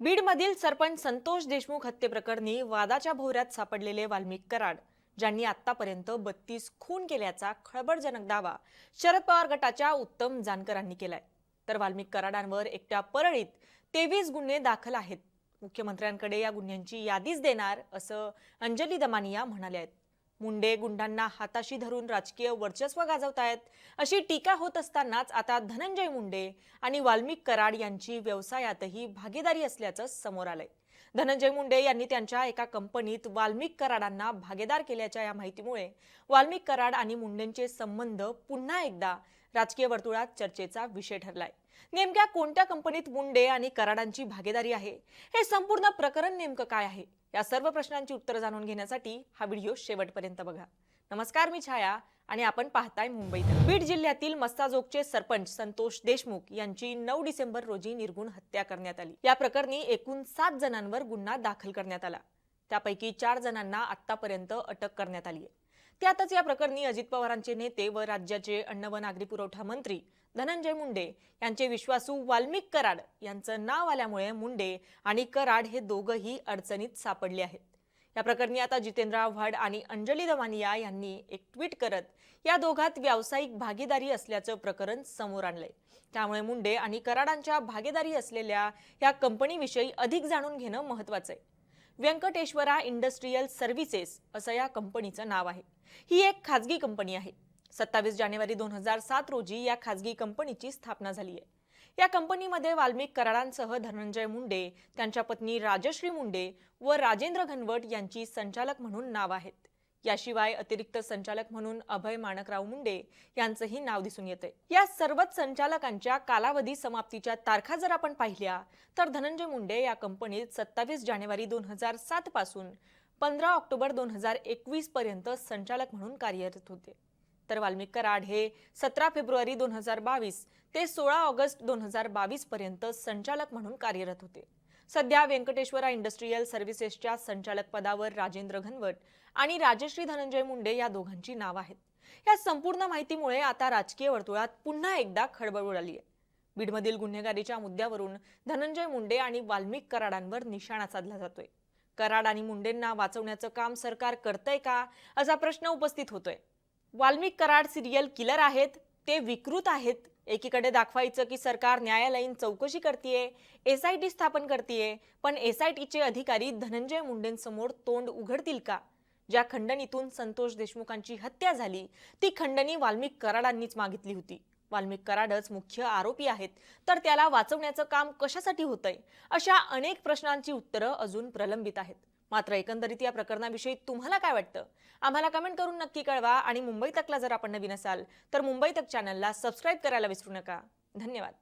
बीडमधील सरपंच संतोष देशमुख हत्येप्रकरणी वादाच्या भोवऱ्यात सापडलेले वाल्मिक कराड ज्यांनी आतापर्यंत बत्तीस खून केल्याचा खळबळजनक दावा शरद पवार गटाच्या उत्तम जानकरांनी केलाय. तर वाल्मिक कराडांवर एकट्या परळीत तेवीस गुन्हे दाखल आहेत. मुख्यमंत्र्यांकडे या गुन्ह्यांची यादीच देणार असं अंजली दमानिया म्हणाल्या आहेत. मुंडे गुंडांना हाताशी धरून राजकीय वर्चस्व गाजवतायत अशी टीका होत असतानाच आता धनंजय मुंडे आणि वाल्मिक कराड यांची व्यवसायातही भागीदारी असल्याचं समोर आलंय. धनंजय मुंडे यांनी त्यांच्या एका कंपनीत वाल्मिक कराडांना भागीदार केल्याच्या या माहितीमुळे वाल्मिक कराड आणि मुंडेंचे संबंध पुन्हा एकदा राजकीय वर्तुळात चर्चेचा विषय ठरलाय. नेमक्या कोणत्या कंपनीत मुंडे आणि कराडांची भागीदारी आहे? हे संपूर्ण प्रकरण नेमकं काय आहे? या सर्व प्रश्नांची उत्तरं जाणून घेण्यासाठी हा व्हिडिओ शेवटपर्यंत बघा. नमस्कार मी छाया आणि आपण पाहताय मुंबईत. बीड जिल्ह्यातील मस्ताजोगचे सरपंच संतोष देशमुख यांची नऊ डिसेंबर रोजी निर्गुण हत्या करण्यात आली. या प्रकरणी एकूण सात जणांवर गुन्हा दाखल करण्यात आला. त्यापैकी चार जणांना आतापर्यंत अटक करण्यात आली आहे. त्यातच या प्रकरणी अजित पवारांचे नेते व राज्याचे अन्न व नागरी पुरवठा मंत्री धनंजय मुंडे यांचे विश्वासू वाल्मिक कराड यांचं नाव आल्यामुळे मुंडे आणि कराड हे दोघंही अडचणीत सापडले आहेत. या प्रकरणी आता जितेंद्र आव्हाड आणि अंजली दमानिया यांनी एक ट्विट करत या दोघात व्यावसायिक भागीदारी असल्याचं प्रकरण समोर आणलंय. त्यामुळे मुंडे आणि कराडांच्या भागीदारी असलेल्या या कंपनीविषयी अधिक जाणून घेणं महत्वाचं आहे व्यंकटेश्वरा इंडस्ट्रीयल सर्व्हिसेस असं या कंपनीचं नाव आहे. ही एक खाजगी कंपनी आहे. सत्तावीस जानेवारी दोन हजार सात रोजी या खाजगी कंपनीची स्थापना झाली आहे या कंपनीमध्ये वाल्मिक कराडांसह धनंजय मुंडे त्यांच्या पत्नी राजश्री मुंडे व राजेंद्र घनवट यांची संचालक म्हणून नाव आहेत. याशिवाय अतिरिक्त संचालक म्हणून अभय माणकराव मुंडे यांचंही नाव दिसून येते. या सर्वच संचालकांच्या कालावधी समाप्तीच्या तारखा जर आपण पाहिल्या तर धनंजय मुंडे या कंपनीत सत्तावीस जानेवारी दोन हजार सात पासून पंधरा ऑक्टोबर दोन हजार एकवीस पर्यंत संचालक म्हणून कार्यरत होते. तर वाल्मिक कराड हे सतरा फेब्रुवारी दोन हजार बावीस ते सोळा ऑगस्ट दोन हजार बावीस पर्यंत संचालक म्हणून कार्यरत होते. सध्या व्यंकटेश्वरा इंडस्ट्रीयल सर्व्हिसेसच्या संचालक पदावर राजेंद्र घनवट आणि राजश्री धनंजय मुंडे या दोघांची नाव आहेत. या संपूर्ण माहितीमुळे आता राजकीय वर्तुळात पुन्हा एकदा खळबळ उडाली आहे. बीडमधील गुन्हेगारीच्या मुद्द्यावरून धनंजय मुंडे आणि वाल्मिक कराडांवर निशाणा साधला जातोय. कराड आणि मुंडेंना वाचवण्याचं काम सरकार करतंय का असा प्रश्न उपस्थित होतोय. वाल्मिक कराड सिरियल किलर आहेत ते विकृत आहेत. एकीकडे दाखवायचं की सरकार न्यायालयीन चौकशी करतेय एस आय टी स्थापन करतेय पण एस आय टीचे अधिकारी धनंजय मुंडेंसमोर तोंड उघडतील का? ज्या खंडणीतून संतोष देशमुखांची हत्या झाली ती खंडणी वाल्मिक कराडांनीच मागितली होती. वाल्मिक कराडच मुख्य आरोपी आहेत तर त्याला वाचवण्याचं काम कशासाठी होतंय? अशा अनेक प्रश्नांची उत्तरं अजून प्रलंबित आहेत. मात्र एकंदरीत या प्रकरणाविषयी तुम्हाला काय वाटतं? आम्हाला कमेंट करून नक्की कळवा आणि मुंबई तकला जर आपण नवीन असाल तर मुंबई तक चॅनलला सबस्क्राईब करायला विसरू नका. धन्यवाद.